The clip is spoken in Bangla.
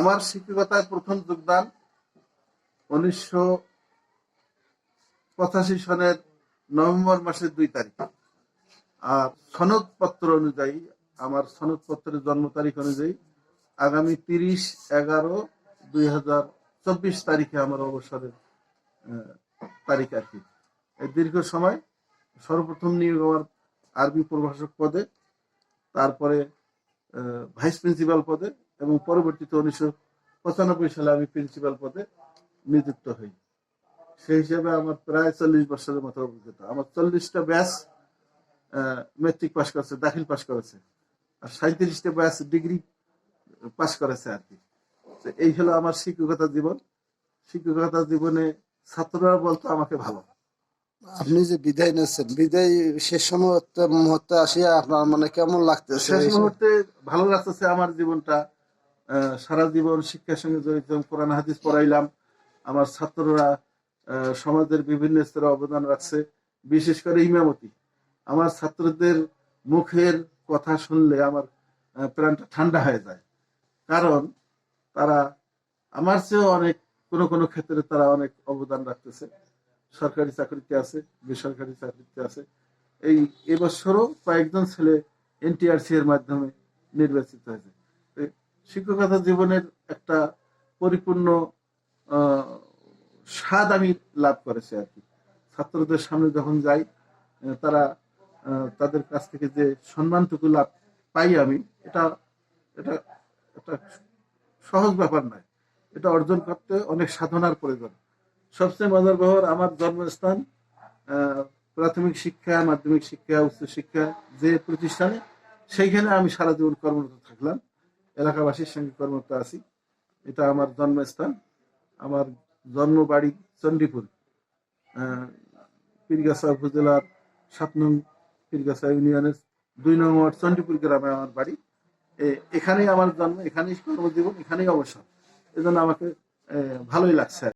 আমার শিক্ষকতায় প্রথম যোগদান উনিশশো পঁচাশি সনের নভেম্বর মাসের দুই তারিখ। আর সনদপত্র অনুযায়ী, আমার সনদপত্রের জন্ম তারিখ অনুযায়ী আগামী তিরিশ এগারো দুই হাজার চব্বিশ তারিখে আমার অবসরের তারিখ আর কি। দীর্ঘ সময় সর্বপ্রথম নিয়োগ আমার আরবি প্রভাষক পদে, তারপরে ভাইস প্রিন্সিপাল পদে এবং পরবর্তীতে উনিশশো পঁচানব্বই সালে আমি প্রিন্সিপাল পদে নিযুক্ত হই। সেই হিসেবে আমার প্রায় চল্লিশ বছরের মতো অভিজ্ঞতা। আমার চল্লিশটা ব্যাচ মেট্রিক পাস করেছে দাখিল পাস করেছে। আর সাঁত্রিশটা ব্যাচ ডিগ্রি পাস করেছে আর কি। এই হলো আমার শিক্ষকতা জীবন। শিক্ষকতা জীবনে ছাত্ররা বলতো আমাকে ভালো। আপনি যে বিদায় নিয়েছেন বিদায় শেষ মুহূর্তে মুহূর্তে আসিয়া আপনার মানে কেমন লাগতেছে? শেষ মুহূর্তে ভালো লাগতেছে আমার জীবনটা। সারা জীবন শিক্ষার সঙ্গে জড়িত কোরআন, হাদিস পড়াইলাম। আমার ছাত্ররা সমাজের বিভিন্ন স্তরে অবদান রাখছে, বিশেষ করে ইমামতি। আমার ছাত্রদের মুখের কথা শুনলে আমার প্রাণটা ঠান্ডা হয়ে যায়। কারণ তারা, আমার চেয়েও অনেক, কোনো কোনো ক্ষেত্রে তারা অনেক অবদান রাখতেছে। সরকারি চাকরিতে আছে, বেসরকারি চাকরিতে আছে। এই এবছরও কয়েকজন ছেলে এনটিআরসি এর মাধ্যমে নির্বাচিত হয়েছে। শিক্ষকতা জীবনের একটা পরিপূর্ণ স্বাদ আমি লাভ করেছি আর কি। ছাত্রদের সামনে যখন যাই তারা তাদের কাছ থেকে যে সম্মানটুকু লাভ পাই আমি, এটা এটা এটা সহজ ব্যাপার নয়। এটা অর্জন করতে অনেক সাধনার প্রয়োজন। সবচেয়ে মজার ব্যাপার, আমার জন্মস্থান প্রাথমিক শিক্ষা, মাধ্যমিক শিক্ষা, উচ্চ শিক্ষা যে প্রতিষ্ঠানে, সেইখানে আমি সারা জীবন কর্মরত থাকলাম। এলাকাবাসীর সঙ্গে কর্মরত আছি। এটা আমার জন্মস্থান। আমার জন্ম বাড়ি চণ্ডীপুর পীরগাছা উপজেলার সাত নং পীরগাছা ইউনিয়নের দুই নং ওয়ার্ড চণ্ডীপুর গ্রামে আমার বাড়ি। এখানেই আমার জন্ম, এখানেই কর্মজীবন, এখানেই অবসর। এজন্য আমাকে ভালোই লাগছে